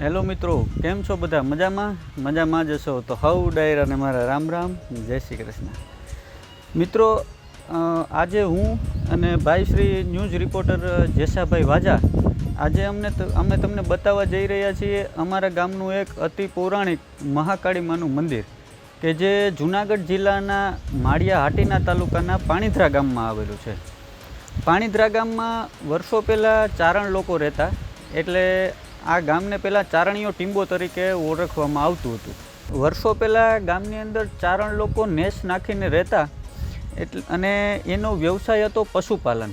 Hello મિત્રો, કેમ છો બધા? મજામાં? મજામાં જ હશો તો હવ ડાયર અને મારા રામ રામ. જય શ્રી કૃષ્ણ. મિત્રો આજે હું અને ભાઈ શ્રી ન્યૂઝ રિપોર્ટર જેસાભાઈ વાજા, આજે અમને અમે તમને બતાવવા જઈ રહ્યા છીએ અમારા ગામનું એક અતિ પૌરાણિક મહાકાળી માનું મંદિર, કે જે જુનાગઢ જિલ્લાના માળિયા હાટીના તાલુકાના પાણીધરા ગામમાં આવેલું છે. પાણીધરા ગામમાં વર્ષો પહેલાં ચારણ લોકો રહેતા, એટલે આ ગામને પહેલાં ચારણીયો ટીંબો તરીકે ઓળખવામાં આવતું હતું. વર્ષો પહેલાં ગામની અંદર ચારણ લોકો નેસ નાખીને રહેતા એટલે અને એનો વ્યવસાય હતો પશુપાલન.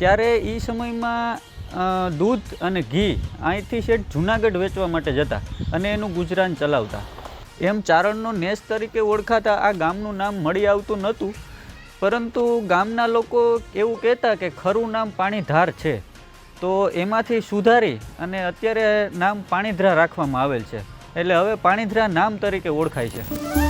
ત્યારે એ સમયમાં દૂધ અને ઘી અહીંથી શેઠ જુનાગઢ વેચવા માટે જતા અને એનું ગુજરાન ચલાવતા. એમ ચારણનો નેસ તરીકે ઓળખાતા આ ગામનું નામ મળી આવતું નહોતું, પરંતુ ગામના લોકો એવું કહેતા કે ખરું નામ પાણીધાર છે. તો એમાંથી સુધારી અને અત્યારે નામ પાણીધરા રાખવામાં આવેલ છે. એટલે હવે પાણીધરા નામ તરીકે ઓળખાય છે.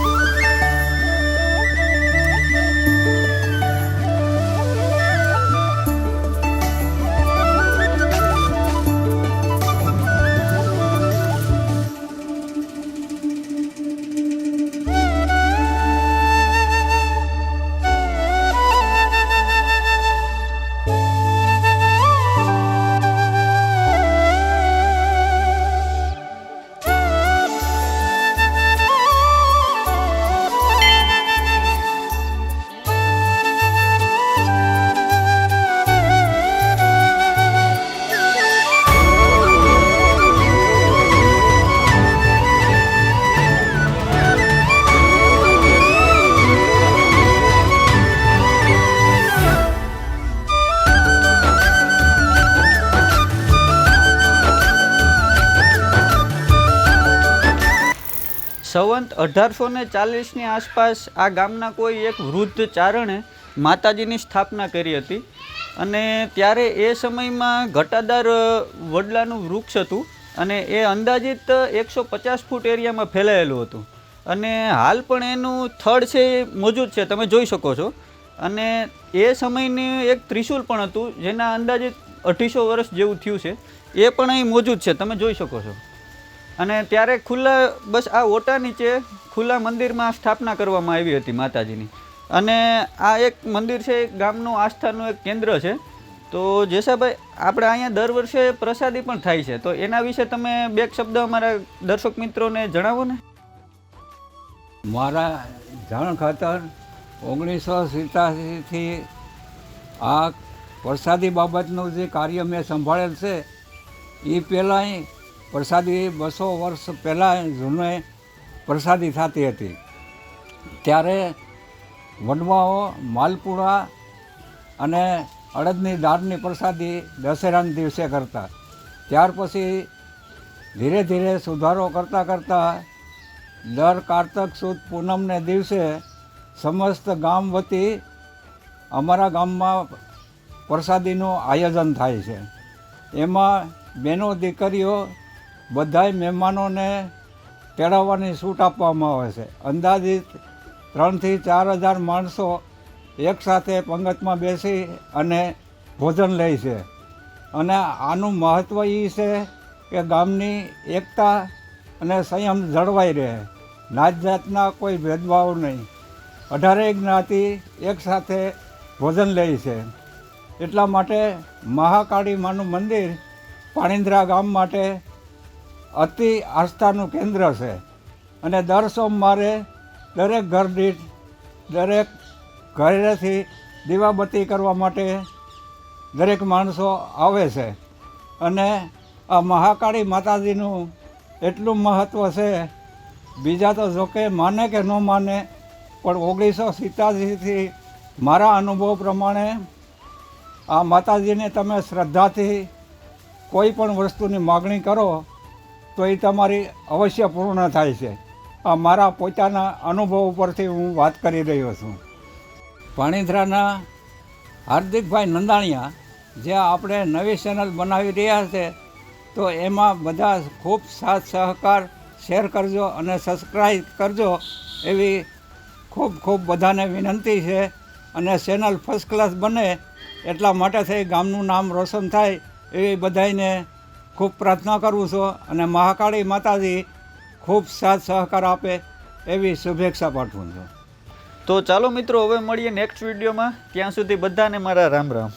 સંવંત અઢારસો ને ચાલીસની આસપાસ આ ગામના કોઈ એક વૃદ્ધ ચારણે માતાજીની સ્થાપના કરી હતી. અને ત્યારે એ સમયમાં ઘટાદાર વડલાનું વૃક્ષ હતું અને એ અંદાજિત એકસો પચાસ ફૂટ એરિયામાં ફેલાયેલું હતું. અને હાલ પણ એનું થડ છે એ મોજૂદ છે, તમે જોઈ શકો છો. અને એ સમયની એક ત્રિશુલ પણ હતું, જેના અંદાજિત અઢીસો વર્ષ જેવું થયું છે. એ પણ અહીં મોજૂદ છે, તમે જોઈ શકો છો. અને ત્યારે ખુલ્લા, બસ આ ઓટા નીચે ખુલ્લા મંદિરમાં સ્થાપના કરવામાં આવી હતી માતાજીની. અને આ એક મંદિર છે ગામનું આસ્થાનું એક કેન્દ્ર છે. તો જેસાભાઈ, આપણે અહીંયા દર વર્ષે પ્રસાદી પણ થાય છે. તો એના વિશે તમે બે શબ્દ અમારા દર્શક મિત્રોને જણાવો ને. મારા જાણ ખાતર ઓગણીસો સિત્યાસીથી આ વરસાદી બાબતનું જે કાર્ય મેં સંભાળેલ છે એ પહેલાંય પ્રસાદી બસો વર્ષ પહેલાં જૂને પ્રસાદી થતી હતી. ત્યારે વડવાઓ માલપુરા અને અડદની દાળની પ્રસાદી દશેરાના દિવસે કરતા. ત્યાર પછી ધીરે ધીરે સુધારો કરતાં કરતાં દર કારતક સુદ પૂનમને દિવસે સમસ્ત ગામ વતી અમારા ગામમાં પ્રસાદીનું આયોજન થાય છે. એમાં બહેનો દીકરીઓ બધાય મહેમાનોને તેડાવવાની છૂટ આપવામાં આવે છે. અંદાજિત ત્રણથી ચાર હજાર માણસો એકસાથે પંગતમાં બેસી અને ભોજન લે છે. અને આનું મહત્ત્વ એ છે કે ગામની એકતા અને સંયમ જળવાઈ રહે. નાત જાતના કોઈ ભેદભાવ નહીં. અઢારેય જ્ઞાતિ એકસાથે ભોજન લે છે. એટલા માટે મહાકાળી માનું મંદિર પાણીન્દ્રા ગામ માટે અતિ આસ્થાનું કેન્દ્ર છે. અને દર સોમવારે દરેક ઘર દીઠ, દરેક ઘરેથી દીવાબત્તી કરવા માટે દરેક માણસો આવે છે. અને આ મહાકાળી માતાજીનું એટલું મહત્ત્વ છે, બીજા તો જોકે માને કે ન માને, પણ ઓગણીસો સિત્યાસીથી મારા અનુભવ પ્રમાણે આ માતાજીને તમે શ્રદ્ધાથી કોઈ પણ વસ્તુની માગણી કરો તો એ તમારી અવશ્ય પૂર્ણ થાય છે. આ મારા પોતાના અનુભવ ઉપરથી હું વાત કરી રહ્યો છું. પાણીધરાના હાર્દિકભાઈ નંદાણીયા જે આપણે નવી ચેનલ બનાવી રહ્યા છે, તો એમાં બધા ખૂબ સાથ સહકાર, શેર કરજો અને સબસ્ક્રાઈબ કરજો એવી ખૂબ ખૂબ બધાને વિનંતી છે અને ચેનલ ફર્સ્ટ ક્લાસ બને એટલા માટે થઈ ગામનું નામ રોશન થાય એવી બધાને ખૂબ પ્રાર્થના કરું છું અને મહાકાળી માતાજી ખૂબ સાથ સહકાર આપે એવી શુભેચ્છા પાઠવું છું. તો ચાલો મિત્રો, હવે મળીએ નેક્સ્ટ વિડીયોમાં ત્યાં સુધી બધાને મારા રામ રામ.